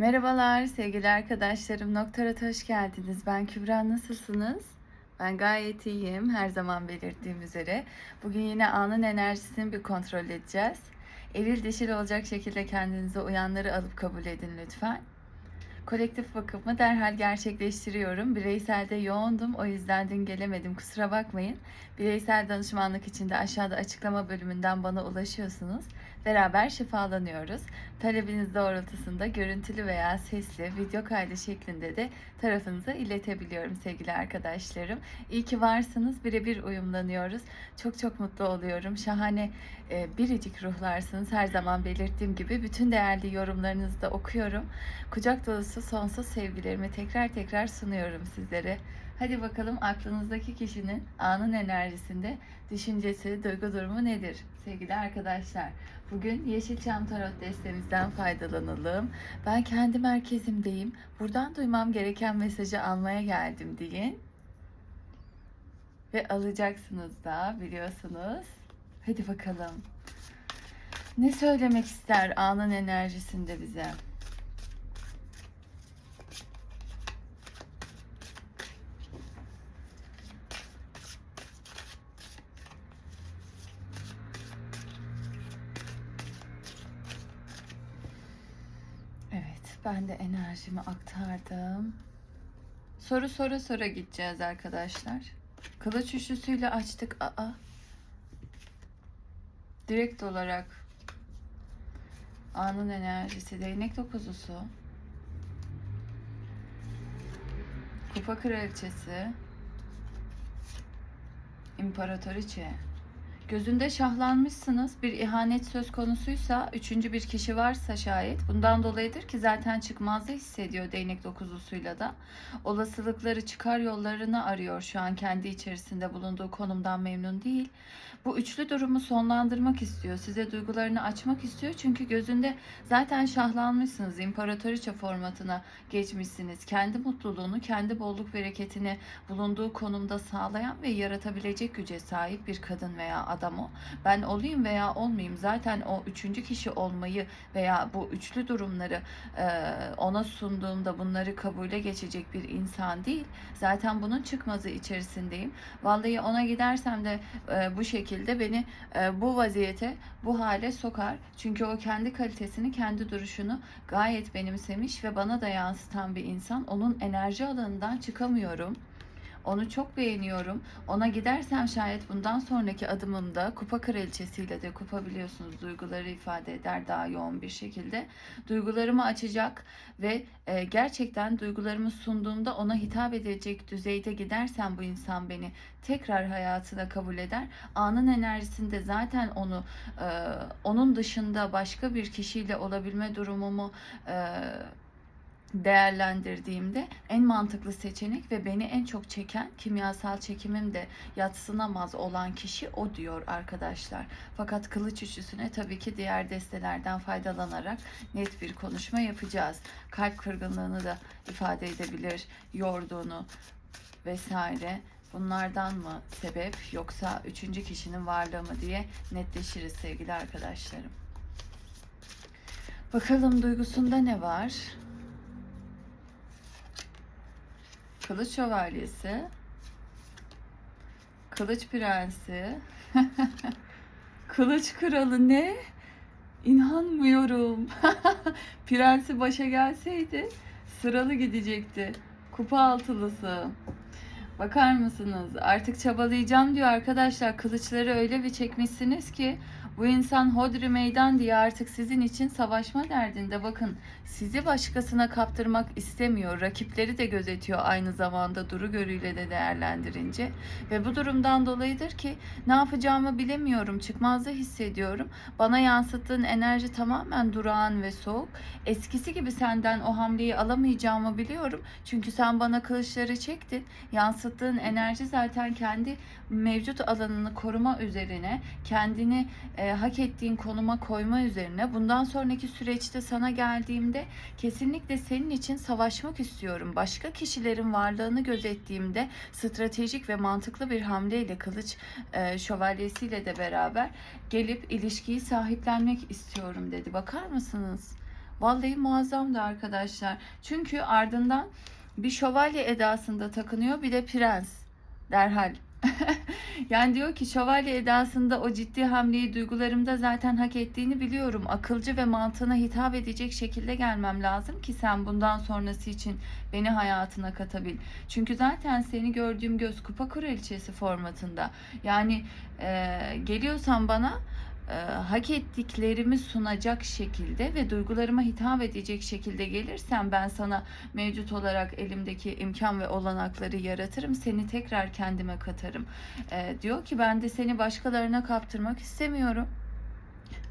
Merhabalar sevgili arkadaşlarım. Noktarat hoş geldiniz. Ben Kübra. Nasılsınız? Ben gayet iyiyim. Her zaman belirttiğim üzere. Bugün yine anın enerjisini bir kontrol edeceğiz. Eril dişil olacak şekilde kendinize uyanları alıp kabul edin lütfen. Kolektif bakımı derhal gerçekleştiriyorum. Bireyselde yoğundum. O yüzden dün gelemedim. Kusura bakmayın. Bireysel danışmanlık için de aşağıda açıklama bölümünden bana ulaşıyorsunuz. Beraber şifalanıyoruz. Talebiniz doğrultusunda görüntülü veya sesli video kaydı şeklinde de tarafınıza iletebiliyorum sevgili arkadaşlarım. İyi ki varsınız. Birebir uyumlanıyoruz. Çok çok mutlu oluyorum. Şahane e, biricik ruhlarsınız. Her zaman belirttiğim gibi bütün değerli yorumlarınızı da okuyorum. Kucak dolusu sonsuz sevgilerimi tekrar tekrar sunuyorum sizlere. Hadi bakalım aklınızdaki kişinin anın enerjisinde düşüncesi, duygu durumu nedir sevgili arkadaşlar? Bugün Yeşilçam Tarot destemizden faydalanalım. Ben kendi merkezimdeyim. Buradan duymam gereken mesajı almaya geldim deyin. Ve alacaksınız da biliyorsunuz. Hadi bakalım. Ne söylemek ister anın enerjisinde bize? Evet, ben de enerjimi aktardım. Soru soru soru gideceğiz arkadaşlar. Kılıç üçlüsüyle açtık. Aa. Direkt olarak anın enerjisi, değnek dokuzusu. Kupa kraliçesi. İmparatoriçe. Gözünde şahlanmışsınız. Bir ihanet söz konusuysa, üçüncü bir kişi varsa şayet. Bundan dolayıdır ki zaten çıkmazı hissediyor değnek dokuzusuyla da. Olasılıkları çıkar yollarını arıyor şu an kendi içerisinde bulunduğu konumdan memnun değil. Bu üçlü durumu sonlandırmak istiyor. Size duygularını açmak istiyor. Çünkü gözünde zaten şahlanmışsınız. İmparatoriçe formatına geçmişsiniz. Kendi mutluluğunu, kendi bolluk bereketini bulunduğu konumda sağlayan ve yaratabilecek güce sahip bir kadın veya adam o. Ben olayım veya olmayayım zaten o üçüncü kişi olmayı veya bu üçlü durumları e, ona sunduğumda bunları kabule geçecek bir insan değil. Zaten bunun çıkmazı içerisindeyim. Vallahi ona gidersem de e, bu şekilde beni e, bu vaziyete, bu hale sokar. Çünkü o kendi kalitesini, kendi duruşunu gayet benimsemiş ve bana da yansıtan bir insan. Onun enerji alanından çıkamıyorum. Onu çok beğeniyorum. Ona gidersem şayet bundan sonraki adımımda kupa kraliçesiyle de kupa biliyorsunuz duyguları ifade eder daha yoğun bir şekilde. Duygularımı açacak ve e, gerçekten duygularımı sunduğumda ona hitap edecek düzeyde gidersem bu insan beni tekrar hayatına kabul eder. Anın enerjisinde zaten onu e, onun dışında başka bir kişiyle olabilme durumumu e, değerlendirdiğimde en mantıklı seçenek ve beni en çok çeken kimyasal çekimim de yatsınamaz olan kişi o diyor arkadaşlar. Fakat kılıç üçlüsüne tabii ki diğer destelerden faydalanarak net bir konuşma yapacağız. Kalp kırgınlığını da ifade edebilir, yorduğunu vesaire. Bunlardan mı sebep yoksa üçüncü kişinin varlığı mı diye netleşiriz sevgili arkadaşlarım. Bakalım duygusunda ne var? Kılıç şövalyesi. Kılıç prensi. Kılıç kralı ne? İnanmıyorum. Prensi başa gelseydi sıralı gidecekti. Kupa altılısı. Bakar mısınız? Artık çabalayacağım diyor arkadaşlar. Kılıçları öyle bir çekmişsiniz ki bu insan hodri meydan diye artık sizin için savaşma derdinde. Bakın sizi başkasına kaptırmak istemiyor. Rakipleri de gözetiyor aynı zamanda duru görüyle de değerlendirince. Ve bu durumdan dolayıdır ki ne yapacağımı bilemiyorum. Çıkmazda hissediyorum. Bana yansıttığın enerji tamamen durağan ve soğuk. Eskisi gibi senden o hamleyi alamayacağımı biliyorum. Çünkü sen bana kılıçları çektin. Yansıttığın enerji zaten kendi mevcut alanını koruma üzerine, kendini e, hak ettiğin konuma koyma üzerine. Bundan sonraki süreçte sana geldiğimde kesinlikle senin için savaşmak istiyorum. Başka kişilerin varlığını gözettiğimde stratejik ve mantıklı bir hamleyle kılıç e, şövalyesiyle de beraber gelip ilişkiyi sahiplenmek istiyorum dedi. Bakar mısınız? Vallahi muazzamdı arkadaşlar. Çünkü ardından bir şövalye edasında takınıyor bir de prens derhal. yani diyor ki şövalye edasında o ciddi hamleyi duygularımda zaten hak ettiğini biliyorum. Akılcı ve mantığına hitap edecek şekilde gelmem lazım ki sen bundan sonrası için beni hayatına katabil. Çünkü zaten seni gördüğüm göz kupa kraliçesi formatında. Yani e, geliyorsan bana e, hak ettiklerimi sunacak şekilde ve duygularıma hitap edecek şekilde gelirsen ben sana mevcut olarak elimdeki imkan ve olanakları yaratırım. Seni tekrar kendime katarım. E, diyor ki ben de seni başkalarına kaptırmak istemiyorum.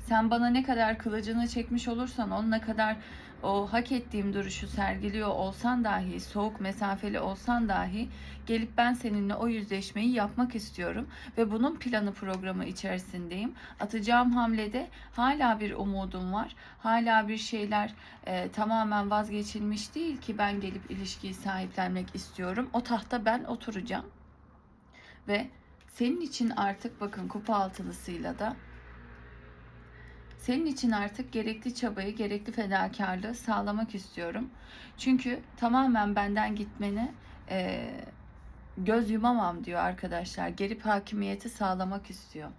Sen bana ne kadar kılıcını çekmiş olursan, onunla kadar o hak ettiğim duruşu sergiliyor olsan dahi, soğuk mesafeli olsan dahi gelip ben seninle o yüzleşmeyi yapmak istiyorum ve bunun planı programı içerisindeyim. Atacağım hamlede hala bir umudum var. Hala bir şeyler e, tamamen vazgeçilmiş değil ki ben gelip ilişkiyi sahiplenmek istiyorum. O tahta ben oturacağım. Ve senin için artık bakın kupa altılısıyla da senin için artık gerekli çabayı, gerekli fedakarlığı sağlamak istiyorum. Çünkü tamamen benden gitmene e, göz yumamam diyor arkadaşlar. Gelip hakimiyeti sağlamak istiyor.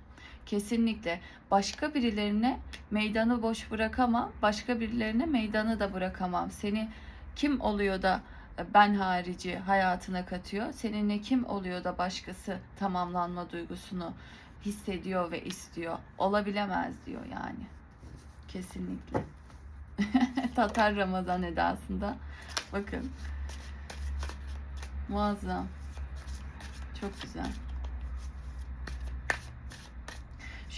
Kesinlikle başka birilerine meydanı boş bırakamam, başka birilerine meydanı da bırakamam. Seni kim oluyor da ben harici hayatına katıyor? Seninle kim oluyor da başkası tamamlanma duygusunu hissediyor ve istiyor? Olabilemez diyor yani. Kesinlikle. Tatar Ramazan edasında. Bakın. Muazzam. Çok güzel.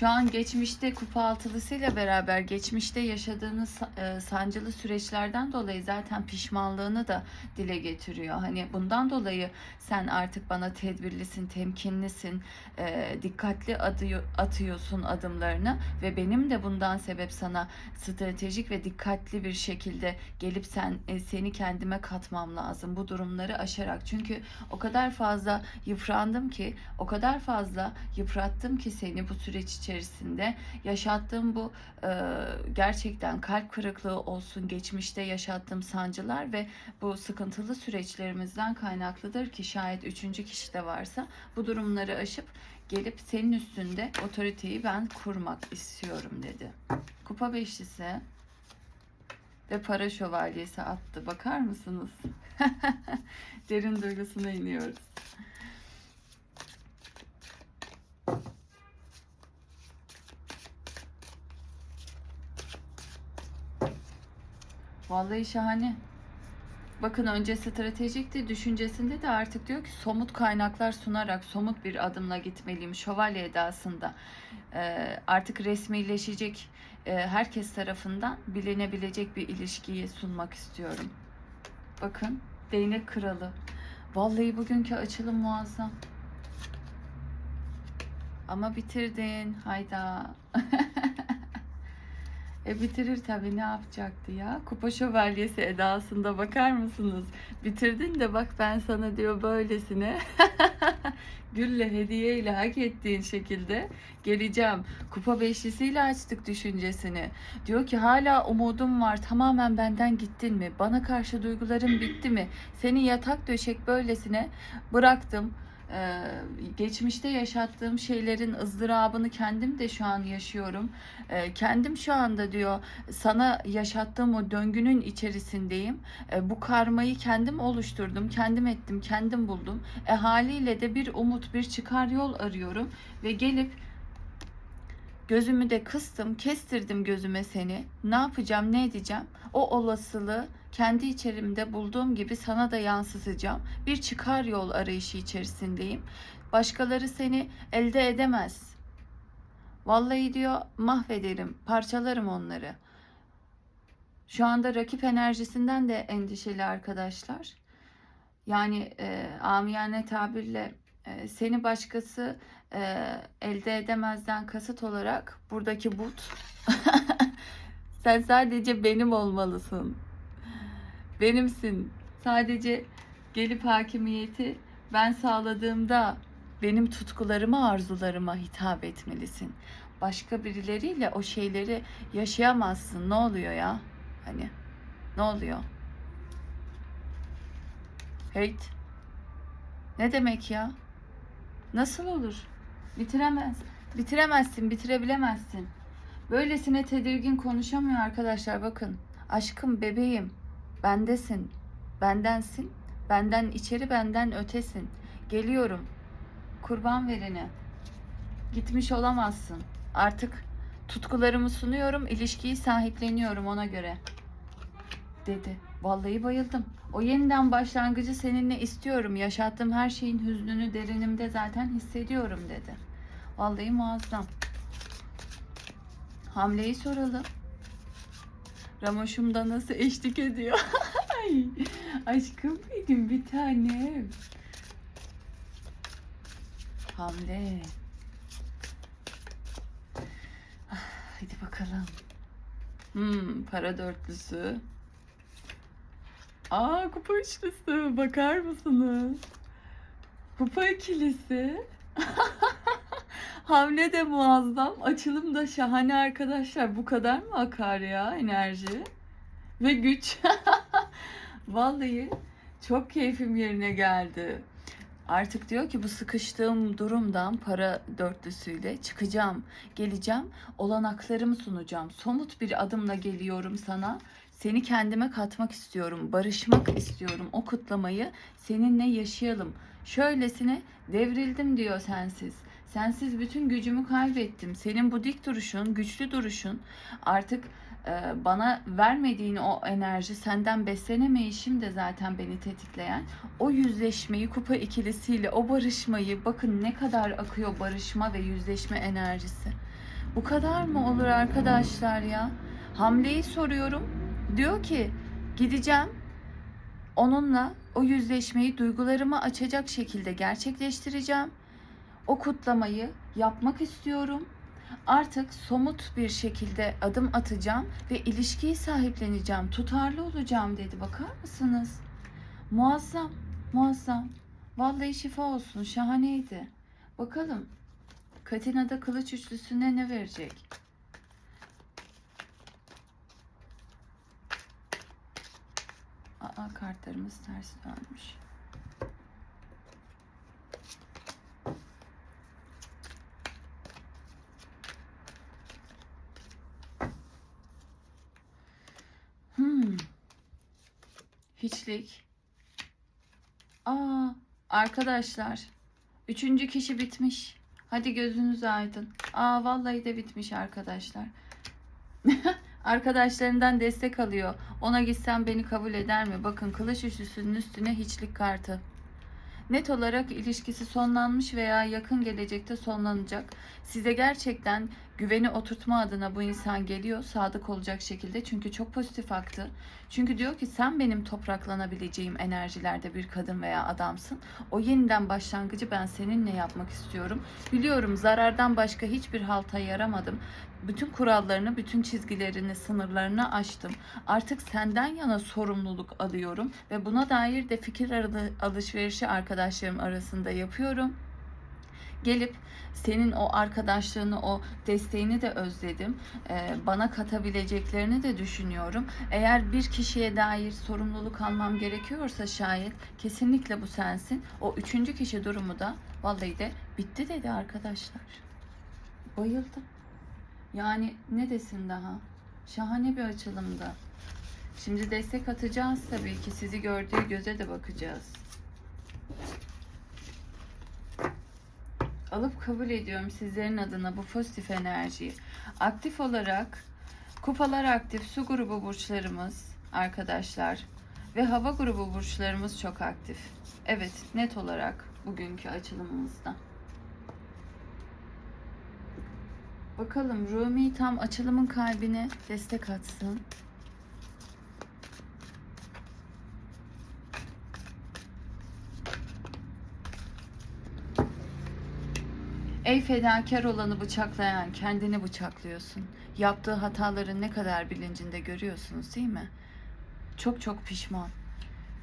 Şu an geçmişte kupa altılısıyla beraber geçmişte yaşadığınız e, sancılı süreçlerden dolayı zaten pişmanlığını da dile getiriyor. Hani bundan dolayı sen artık bana tedbirlisin, temkinlisin, e, dikkatli adı, atıyorsun adımlarını ve benim de bundan sebep sana stratejik ve dikkatli bir şekilde gelip sen e, seni kendime katmam lazım bu durumları aşarak. Çünkü o kadar fazla yıprandım ki, o kadar fazla yıprattım ki seni bu süreç içerisinde yaşattığım bu e, gerçekten kalp kırıklığı olsun, geçmişte yaşattığım sancılar ve bu sıkıntılı süreçlerimizden kaynaklıdır ki şayet üçüncü kişi de varsa bu durumları aşıp gelip senin üstünde otoriteyi ben kurmak istiyorum dedi. Kupa beşlisi ve para şövalyesi attı. Bakar mısınız? Derin duygusuna iniyoruz. Vallahi şahane. Bakın önce stratejikti, düşüncesinde de artık diyor ki somut kaynaklar sunarak somut bir adımla gitmeliyim şövalye edasında. Ee, artık resmileşecek, e, herkes tarafından bilinebilecek bir ilişkiyi sunmak istiyorum. Bakın değnek kralı. Vallahi bugünkü açılım muazzam. Ama bitirdin. Hayda. E bitirir tabii ne yapacaktı ya? Kupa şövalyesi edasında bakar mısınız? Bitirdin de bak ben sana diyor böylesine gülle hediyeyle hak ettiğin şekilde geleceğim. Kupa beşlisiyle açtık düşüncesini. Diyor ki hala umudum var. Tamamen benden gittin mi? Bana karşı duyguların bitti mi? Seni yatak döşek böylesine bıraktım. Ee, geçmişte yaşattığım şeylerin ızdırabını kendim de şu an yaşıyorum. Ee, kendim şu anda diyor sana yaşattığım o döngünün içerisindeyim. Ee, bu karmayı kendim oluşturdum, kendim ettim, kendim buldum. E haliyle de bir umut, bir çıkar yol arıyorum ve gelip gözümü de kıstım, kestirdim gözüme seni. Ne yapacağım, ne edeceğim? O olasılığı kendi içerimde bulduğum gibi sana da yansıtacağım. Bir çıkar yol arayışı içerisindeyim. Başkaları seni elde edemez. Vallahi diyor mahvederim, parçalarım onları. Şu anda rakip enerjisinden de endişeli arkadaşlar. Yani e, amiyane tabirle e, seni başkası e, elde edemezden kasıt olarak buradaki but sen sadece benim olmalısın benimsin. Sadece gelip hakimiyeti ben sağladığımda benim tutkularıma, arzularıma hitap etmelisin. Başka birileriyle o şeyleri yaşayamazsın. Ne oluyor ya? Hani ne oluyor? Hate. Ne demek ya? Nasıl olur? Bitiremez. Bitiremezsin, bitirebilemezsin. Böylesine tedirgin konuşamıyor arkadaşlar bakın. Aşkım, bebeğim, bendesin, bendensin, benden içeri, benden ötesin. Geliyorum. Kurban verene. Gitmiş olamazsın. Artık tutkularımı sunuyorum, ilişkiyi sahipleniyorum ona göre. Dedi. Vallahi bayıldım. O yeniden başlangıcı seninle istiyorum. Yaşattığım her şeyin hüznünü derinimde zaten hissediyorum dedi. Vallahi muazzam. Hamleyi soralım. Ramoşum da nasıl eşlik ediyor? Ay, aşkım benim bir tanem. Hamle. Ah, Hadi bakalım. Hmm, para dörtlüsü. Aa kupa üçlüsü. Bakar mısınız? Kupa ikilisi. Hamle de muazzam. Açılım da şahane arkadaşlar. Bu kadar mı akar ya enerji? Ve güç. Vallahi çok keyfim yerine geldi. Artık diyor ki bu sıkıştığım durumdan para dörtlüsüyle çıkacağım, geleceğim, olanaklarımı sunacağım. Somut bir adımla geliyorum sana. Seni kendime katmak istiyorum, barışmak istiyorum. O kutlamayı seninle yaşayalım. Şöylesine devrildim diyor sensiz. Sensiz bütün gücümü kaybettim. Senin bu dik duruşun, güçlü duruşun artık e, bana vermediğin o enerji, senden beslenemeyişim de zaten beni tetikleyen. O yüzleşmeyi kupa ikilisiyle, o barışmayı bakın ne kadar akıyor barışma ve yüzleşme enerjisi. Bu kadar mı olur arkadaşlar ya? Hamleyi soruyorum. Diyor ki gideceğim onunla o yüzleşmeyi duygularımı açacak şekilde gerçekleştireceğim. O kutlamayı yapmak istiyorum. Artık somut bir şekilde adım atacağım ve ilişkiyi sahipleneceğim, tutarlı olacağım dedi. Bakar mısınız? Muazzam, muazzam. Vallahi şifa olsun, şahaneydi. Bakalım Katina'da kılıç üçlüsüne ne verecek? Aa kartlarımız ters dönmüş. Hmm. Hiçlik. Aa, arkadaşlar. Üçüncü kişi bitmiş. Hadi gözünüz aydın. Aa, vallahi de bitmiş arkadaşlar. Arkadaşlarından destek alıyor. Ona gitsem beni kabul eder mi? Bakın kılıç üçlüsünün üstüne hiçlik kartı. Net olarak ilişkisi sonlanmış veya yakın gelecekte sonlanacak. Size gerçekten güveni oturtma adına bu insan geliyor sadık olacak şekilde. Çünkü çok pozitif aktı. Çünkü diyor ki sen benim topraklanabileceğim enerjilerde bir kadın veya adamsın. O yeniden başlangıcı ben seninle yapmak istiyorum. Biliyorum zarardan başka hiçbir halta yaramadım. Bütün kurallarını, bütün çizgilerini, sınırlarını aştım. Artık senden yana sorumluluk alıyorum ve buna dair de fikir alı- alışverişi arkadaşlarım arasında yapıyorum. Gelip senin o arkadaşlığını, o desteğini de özledim. Ee, bana katabileceklerini de düşünüyorum. Eğer bir kişiye dair sorumluluk almam gerekiyorsa şayet kesinlikle bu sensin. O üçüncü kişi durumu da vallahi de bitti dedi arkadaşlar. Bayıldım. Yani ne desin daha? Şahane bir açılımdı. Şimdi destek atacağız tabii ki. Sizi gördüğü göze de bakacağız. Alıp kabul ediyorum sizlerin adına bu pozitif enerjiyi. Aktif olarak kupalar aktif, su grubu burçlarımız arkadaşlar ve hava grubu burçlarımız çok aktif. Evet, net olarak bugünkü açılımımızda. Bakalım Rumi tam açılımın kalbine destek atsın. Ey fedakar olanı bıçaklayan, kendini bıçaklıyorsun. Yaptığı hataların ne kadar bilincinde görüyorsunuz değil mi? Çok çok pişman.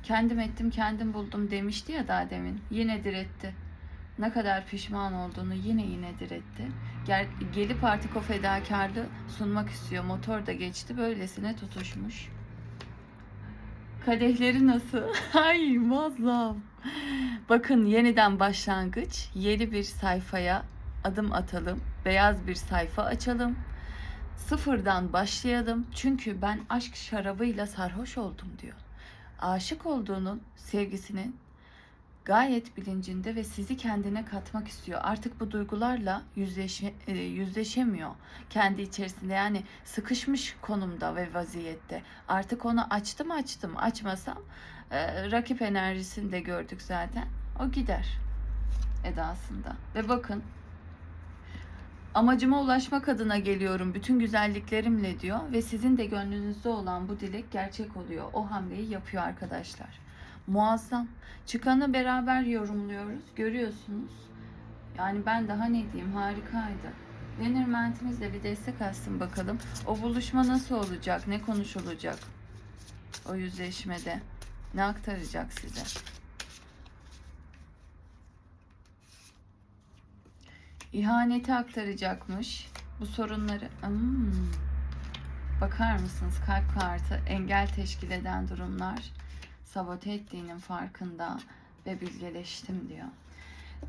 Kendim ettim, kendim buldum demişti ya daha demin. Yine diretti. ne kadar pişman olduğunu yine yine diretti. Gel, gelip artık o fedakarlığı sunmak istiyor. Motor da geçti. Böylesine tutuşmuş. Kadehleri nasıl? Ay muazzam. Bakın yeniden başlangıç. Yeni bir sayfaya adım atalım. Beyaz bir sayfa açalım. Sıfırdan başlayalım. Çünkü ben aşk şarabıyla sarhoş oldum diyor. Aşık olduğunun sevgisinin gayet bilincinde ve sizi kendine katmak istiyor. Artık bu duygularla yüzleşe, e, yüzleşemiyor kendi içerisinde. Yani sıkışmış konumda ve vaziyette. Artık onu açtım açtım açmasam e, rakip enerjisini de gördük zaten. O gider edasında. Ve bakın amacıma ulaşmak adına geliyorum bütün güzelliklerimle diyor ve sizin de gönlünüzde olan bu dilek gerçek oluyor. O hamleyi yapıyor arkadaşlar. Muazzam. Çıkanı beraber yorumluyoruz. Görüyorsunuz. Yani ben daha ne diyeyim harikaydı. Lenormand'imiz de bir destek alsın bakalım. O buluşma nasıl olacak? Ne konuşulacak? O yüzleşmede. Ne aktaracak size? İhaneti aktaracakmış. Bu sorunları... Hmm. Bakar mısınız kalp kartı engel teşkil eden durumlar sabote ettiğinin farkında ve bilgeleştim diyor.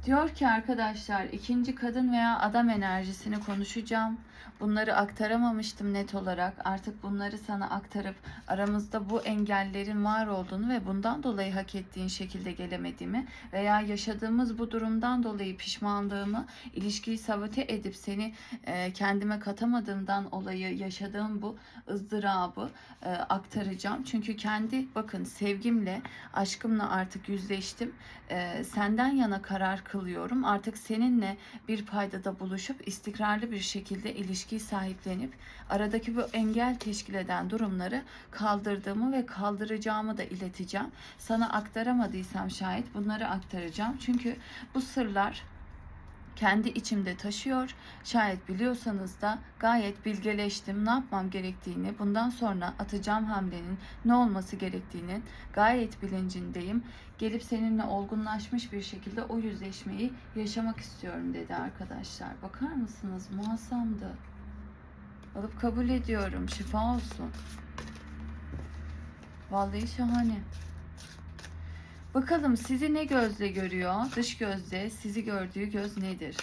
Diyor ki arkadaşlar ikinci kadın veya adam enerjisini konuşacağım. Bunları aktaramamıştım net olarak. Artık bunları sana aktarıp aramızda bu engellerin var olduğunu ve bundan dolayı hak ettiğin şekilde gelemediğimi veya yaşadığımız bu durumdan dolayı pişmanlığımı, ilişkiyi sabote edip seni e, kendime katamadığımdan olayı yaşadığım bu ızdırabı e, aktaracağım. Çünkü kendi bakın sevgimle, aşkımla artık yüzleştim. E, senden yana karar kılıyorum. Artık seninle bir paydada buluşup istikrarlı bir şekilde ilişkiyi sahiplenip aradaki bu engel teşkil eden durumları kaldırdığımı ve kaldıracağımı da ileteceğim. Sana aktaramadıysam şayet bunları aktaracağım. Çünkü bu sırlar kendi içimde taşıyor. Şayet biliyorsanız da gayet bilgeleştim. Ne yapmam gerektiğini, bundan sonra atacağım hamlenin ne olması gerektiğinin gayet bilincindeyim. Gelip seninle olgunlaşmış bir şekilde o yüzleşmeyi yaşamak istiyorum dedi arkadaşlar. Bakar mısınız? Muazzamdı. Alıp kabul ediyorum. Şifa olsun. Vallahi şahane. Bakalım sizi ne gözle görüyor? Dış gözle sizi gördüğü göz nedir?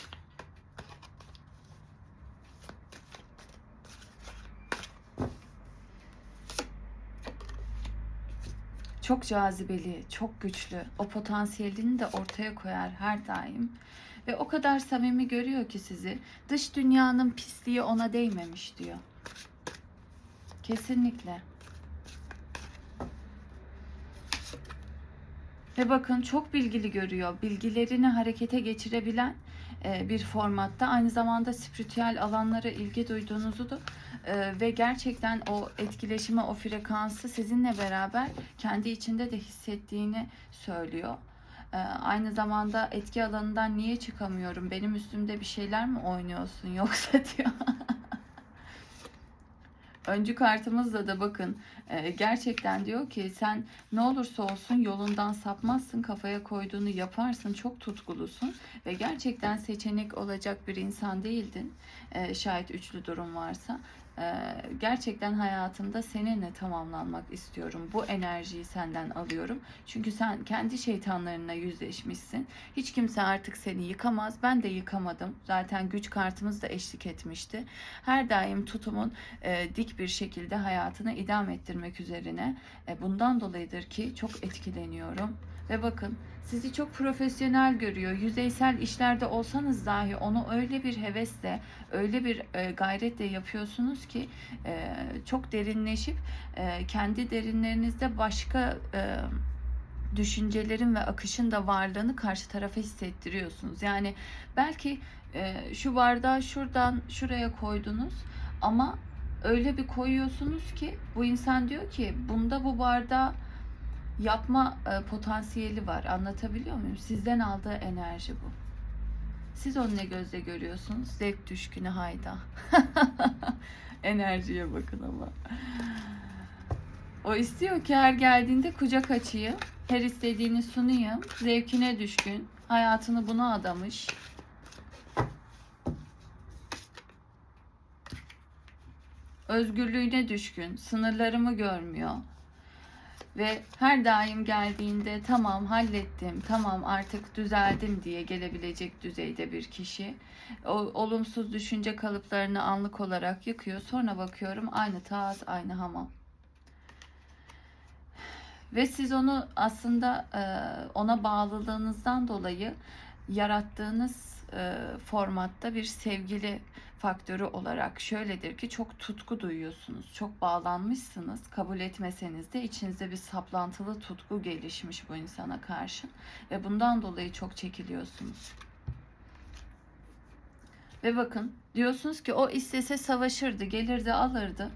Çok cazibeli, çok güçlü. O potansiyelini de ortaya koyar her daim. Ve o kadar samimi görüyor ki sizi. Dış dünyanın pisliği ona değmemiş diyor. Kesinlikle. Ve bakın çok bilgili görüyor. Bilgilerini harekete geçirebilen e, bir formatta. Aynı zamanda spiritüel alanlara ilgi duyduğunuzu da e, ve gerçekten o etkileşime, o frekansı sizinle beraber kendi içinde de hissettiğini söylüyor. E, Aynı zamanda etki alanından niye çıkamıyorum? Benim üstümde bir şeyler mi oynuyorsun yoksa diyor. Öncü kartımızda da bakın e, gerçekten diyor ki sen ne olursa olsun yolundan sapmazsın kafaya koyduğunu yaparsın çok tutkulusun ve gerçekten seçenek olacak bir insan değildin E, şayet üçlü durum varsa gerçekten hayatımda seninle tamamlanmak istiyorum. Bu enerjiyi senden alıyorum. Çünkü sen kendi şeytanlarına yüzleşmişsin. Hiç kimse artık seni yıkamaz. Ben de yıkamadım. Zaten güç kartımız da eşlik etmişti. Her daim tutumun e, dik bir şekilde hayatını idam ettirmek üzerine. E, bundan dolayıdır ki çok etkileniyorum. Ve bakın sizi çok profesyonel görüyor. Yüzeysel işlerde olsanız dahi onu öyle bir hevesle, öyle bir e, gayretle yapıyorsunuz ki e, çok derinleşip e, kendi derinlerinizde başka düşüncelerin ve akışın da varlığını karşı tarafa hissettiriyorsunuz. Yani belki şu bardağı şuradan şuraya koydunuz ama öyle bir koyuyorsunuz ki bu insan diyor ki bunda bu bardağı yapma e, potansiyeli var. Anlatabiliyor muyum? Sizden aldığı enerji bu. Siz onu ne gözle görüyorsunuz? Zevk düşkünü hayda. Enerjiye bakın ama. O istiyor ki her geldiğinde kucak açayım. Her istediğini sunayım. Zevkine düşkün. Hayatını buna adamış. Özgürlüğüne düşkün, sınırlarımı görmüyor. Ve her daim geldiğinde tamam hallettim, tamam artık düzeldim diye gelebilecek düzeyde bir kişi. O olumsuz düşünce kalıplarını anlık olarak yıkıyor. Sonra bakıyorum aynı taz, aynı hamam. Ve siz onu aslında e, ona bağlılığınızdan dolayı yarattığınız e, formatta bir sevgili faktörü olarak şöyledir ki çok tutku duyuyorsunuz. Çok bağlanmışsınız. Kabul etmeseniz de içinizde bir saplantılı tutku gelişmiş bu insana karşı ve bundan dolayı çok çekiliyorsunuz. Ve bakın diyorsunuz ki o istese savaşırdı, gelirdi, alırdı.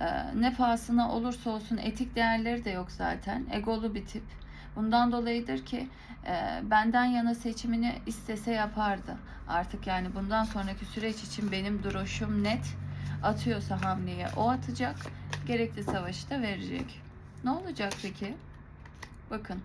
Ee, ne pahasına olursa olsun etik değerleri de yok zaten. Egolu bir tip. Bundan dolayıdır ki e, benden yana seçimini istese yapardı. Artık yani bundan sonraki süreç için benim duruşum net. Atıyorsa hamleye o atacak. Gerekli savaşı da verecek. Ne olacak peki? Bakın.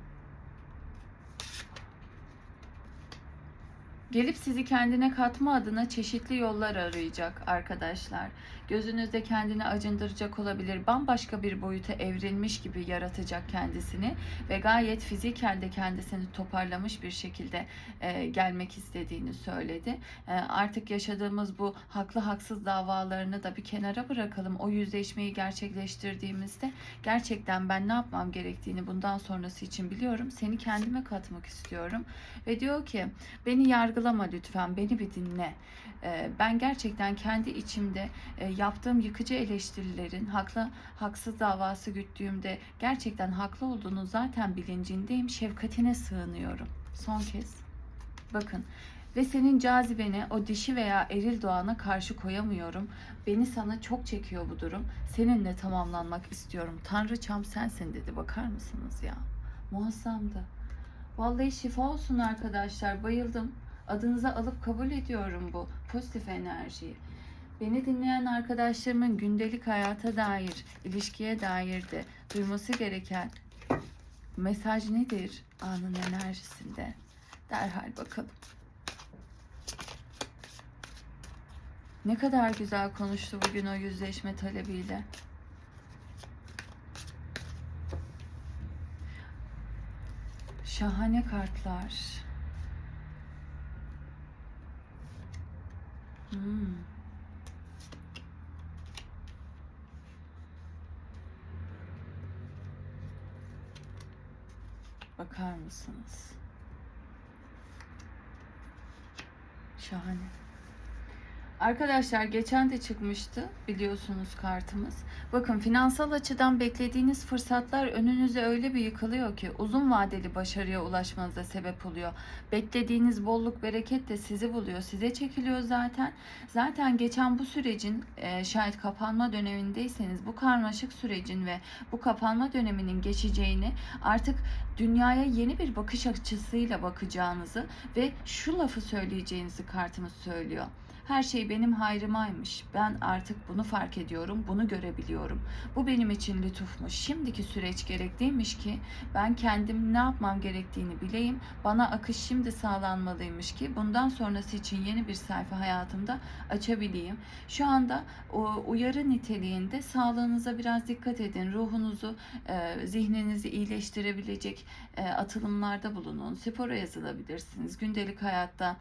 Gelip sizi kendine katma adına çeşitli yollar arayacak arkadaşlar. Gözünüzde kendini acındıracak olabilir. Bambaşka bir boyuta evrilmiş gibi yaratacak kendisini ve gayet fiziken de kendisini toparlamış bir şekilde e, gelmek istediğini söyledi. E, artık yaşadığımız bu haklı haksız davalarını da bir kenara bırakalım. O yüzleşmeyi gerçekleştirdiğimizde gerçekten ben ne yapmam gerektiğini bundan sonrası için biliyorum. Seni kendime katmak istiyorum ve diyor ki beni yargılama lütfen, beni bir dinle. Ee, Ben gerçekten kendi içimde e, yaptığım yıkıcı eleştirilerin haklı haksız davası güttüğümde gerçekten haklı olduğunu zaten bilincindeyim. Şefkatine sığınıyorum. Son kez. Bakın ve senin cazibene o dişi veya eril doğana karşı koyamıyorum. Beni sana çok çekiyor bu durum. Seninle tamamlanmak istiyorum. Tanrıçam sensin dedi. Bakar mısınız ya? Muazzamdı. Vallahi şifa olsun arkadaşlar. Bayıldım. Adınıza alıp kabul ediyorum bu pozitif enerjiyi. Beni dinleyen arkadaşlarımın gündelik hayata dair, ilişkiye dair de duyması gereken mesaj nedir anın enerjisinde? Derhal bakalım. Ne kadar güzel konuştu bugün o yüzleşme talebiyle. Şahane kartlar. Hmm. Bakar mısınız? Şahane. Arkadaşlar geçen de çıkmıştı biliyorsunuz kartımız. Bakın finansal açıdan beklediğiniz fırsatlar önünüze öyle bir yıkılıyor ki uzun vadeli başarıya ulaşmanıza sebep oluyor. Beklediğiniz bolluk bereket de sizi buluyor. Size çekiliyor zaten. Zaten geçen bu sürecin e, şayet kapanma dönemindeyseniz bu karmaşık sürecin ve bu kapanma döneminin geçeceğini artık dünyaya yeni bir bakış açısıyla bakacağınızı ve şu lafı söyleyeceğinizi kartımız söylüyor. Her şey benim hayrımaymış. Ben artık bunu fark ediyorum, bunu görebiliyorum. Bu benim için lütufmuş. Şimdiki süreç gerekliymiş ki ben kendim ne yapmam gerektiğini bileyim. Bana akış şimdi sağlanmalıymış ki bundan sonrası için yeni bir sayfa hayatımda açabileyim. Şu anda uyarı niteliğinde sağlığınıza biraz dikkat edin. Ruhunuzu, e, zihninizi iyileştirebilecek e, atılımlarda bulunun. Spora yazılabilirsiniz. Gündelik hayatta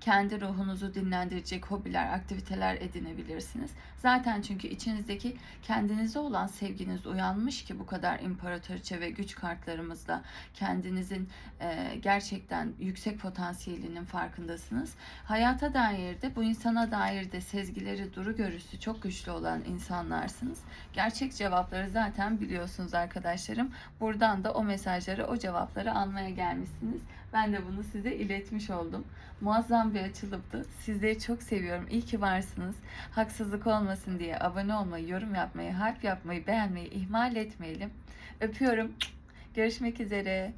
kendi ruhunuzu dinlendirecek hobiler, aktiviteler edinebilirsiniz. Zaten çünkü içinizdeki kendinize olan sevginiz uyanmış ki bu kadar imparatoriçe ve güç kartlarımızla kendinizin e, gerçekten yüksek potansiyelinin farkındasınız. Hayata dair de bu insana dair de sezgileri, duru görüsü çok güçlü olan insanlarsınız. Gerçek cevapları zaten biliyorsunuz arkadaşlarım. Buradan da o mesajları, o cevapları almaya gelmişsiniz. Ben de bunu size iletmiş oldum. Muazzam bir açılımdı. Sizleri çok seviyorum. İyi ki varsınız. Haksızlık olmasın diye abone olmayı, yorum yapmayı, harf yapmayı, beğenmeyi ihmal etmeyelim. Öpüyorum. Görüşmek üzere.